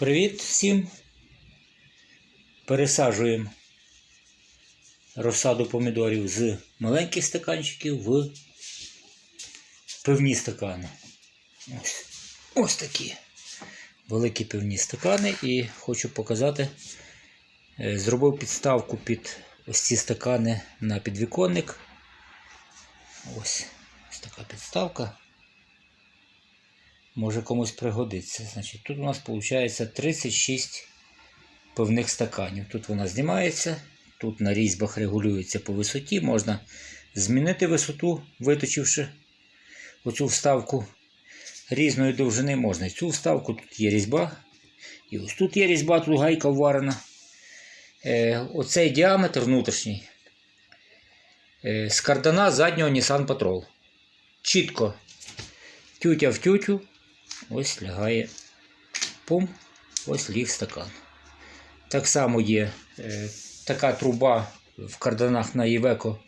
Привіт всім. Пересаджуємо розсаду помідорів з маленьких стаканчиків в пивні стакани. Ось, ось такі великі пивні стакани. І хочу показати, е, зробив підставку під ось ці стакани на підвіконник. Ось, ось така підставка може комусь пригодиться. Значить, Тут у нас виходить 36 пивних стаканів. Тут вона знімається, тут на різьбах регулюється по висоті. Можна змінити висоту, виточивши оцю вставку різної довжини. Можна цю вставку, тут є різьба. І ось тут є різьба, тут гайка вварена. Е, Оцей діаметр внутрішній е, з кардана заднього Nissan Patrol. Чітко тютя в тютю. Ось лягає пум, ось ліг стакан. Так само є е, така труба в карданах на Євеко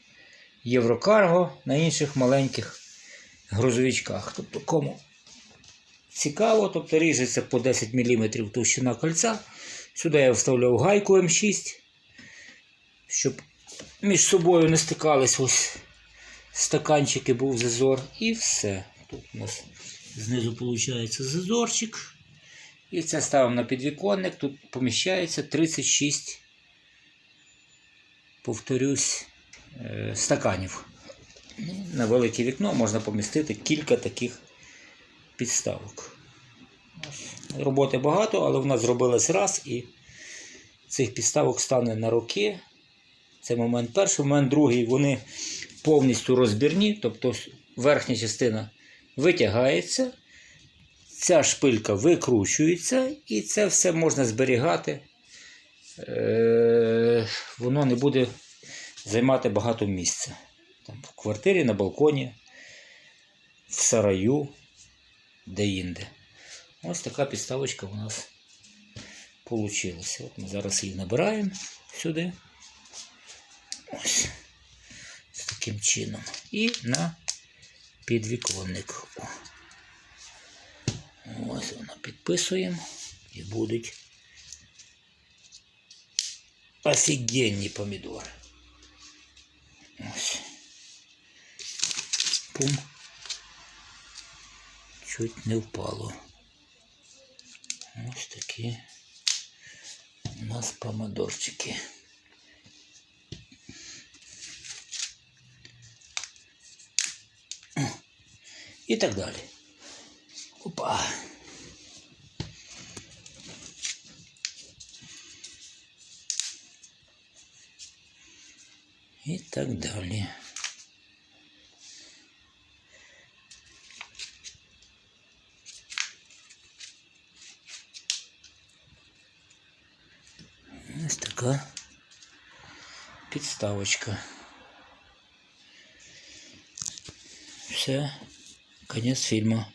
Єврокарго, на інших маленьких грузовичках. Тобто кому цікаво, тобто ріжеться по 10 мм товщина кольця. Сюди я вставляв гайку М6, щоб між собою не стикались ось стаканчики, був зазор і все. Тут у нас знизу виходить зазорчик. І це ставимо на підвіконник. Тут поміщається 36, повторюсь, е, стаканів. На велике вікно можна помістити кілька таких підставок. Роботи багато, але в нас зробилось раз і цих підставок стане на роки. Це момент перший, момент другий. Вони повністю розбірні, тобто верхня частина витягається, ця шпилька викручується, і це все можна зберігати. Е, Воно не буде займати багато місця. Там, В квартирі, на балконі, в сараю, де-інде. Ось така підставочка у нас вийшла. От ми зараз її набираємо сюди. Ось. З таким чином. І на підвіконник. Ось воно підписуємо і будуть офігенні помідори. Ось. Пум. Чуть не впало. Ось такі у нас помидорчики. І так далі. Опа. І так далі. Ось така підставочка. Все, конец фильма.